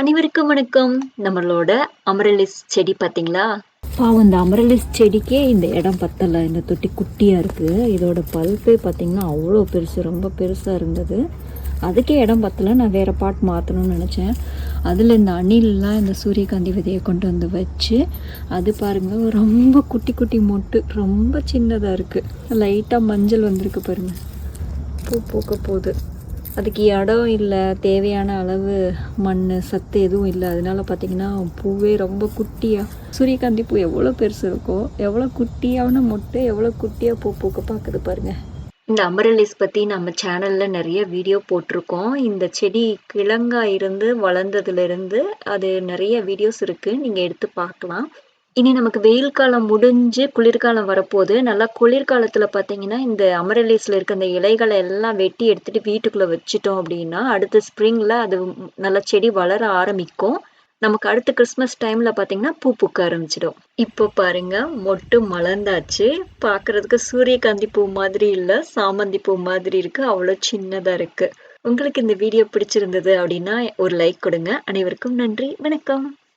அனைவருக்கும் வணக்கம். நம்மளோட அமரலிஸ் செடி பார்த்தீங்களா? பாவம் இந்த அமரலிஸ் செடிக்கே இந்த இடம் பத்தலை. இந்த தொட்டி குட்டியாக இருக்குது இதோட பல்பே பார்த்திங்கன்னா அவ்வளோ பெருசு ரொம்ப பெருசாக இருந்தது. அதுக்கே இடம் பத்தலை. நான் வேறு பாட் மாற்றணும்னு நினச்சேன். அதில் இந்த அணிலெலாம் இந்த சூரியகாந்தி விதையை கொண்டு வந்து வச்சு அது பாருங்கள் ரொம்ப குட்டி குட்டி மொட்டு ரொம்ப சின்னதாக இருக்குது லைட்டாக மஞ்சள் வந்திருக்கு பாருங்கள் பூ பூக்க போகுது. அதுக்கு இடம் இல்லை தேவையான அளவு மண் சத்து எதுவும் இல்லை. அதனால பார்த்திங்கன்னா பூவே ரொம்ப குட்டியாக சூரியகாந்தி பூ எவ்வளோ பெருசு இருக்கோ எவ்வளோ குட்டியான மொட்டை எவ்வளோ குட்டியாக பூ பூக்க பார்க்குது பாருங்கள் இந்த அமரலிஸ் பற்றி நம்ம சேனலில் நிறைய வீடியோ போட்டிருக்கோம். இந்த செடி கிழங்கா இருந்து வளர்ந்ததுலேருந்து அது நிறைய வீடியோஸ் இருக்குது நீங்கள் எடுத்து பார்க்கலாம். இனி நமக்கு வெயில் காலம் முடிஞ்சு குளிர்காலம் வரப்போகுது. நல்லா குளிர்காலத்தில் பார்த்தீங்கன்னா இந்த அமரலிஸில் இருக்க அந்த இலைகளை எல்லாம் வெட்டி எடுத்துகிட்டு வீட்டுக்குள்ளே வச்சிட்டோம் அப்படின்னா அடுத்த ஸ்ப்ரிங்கில் அது நல்லா செடி வளர ஆரம்பிக்கும். நமக்கு அடுத்த கிறிஸ்மஸ் டைமில் பார்த்தீங்கன்னா பூ பூக்க ஆரம்பிச்சிடும். இப்போ பாருங்க மொட்டு மலர்ந்தாச்சு. பார்க்குறதுக்கு சூரியகாந்தி பூ மாதிரி இல்லை சாமந்தி பூ மாதிரி இருக்குது அவ்வளோ சின்னதாக இருக்குது உங்களுக்கு இந்த வீடியோ பிடிச்சிருந்தது அப்படின்னா ஒரு லைக் கொடுங்க. அனைவருக்கும் நன்றி. வணக்கம்.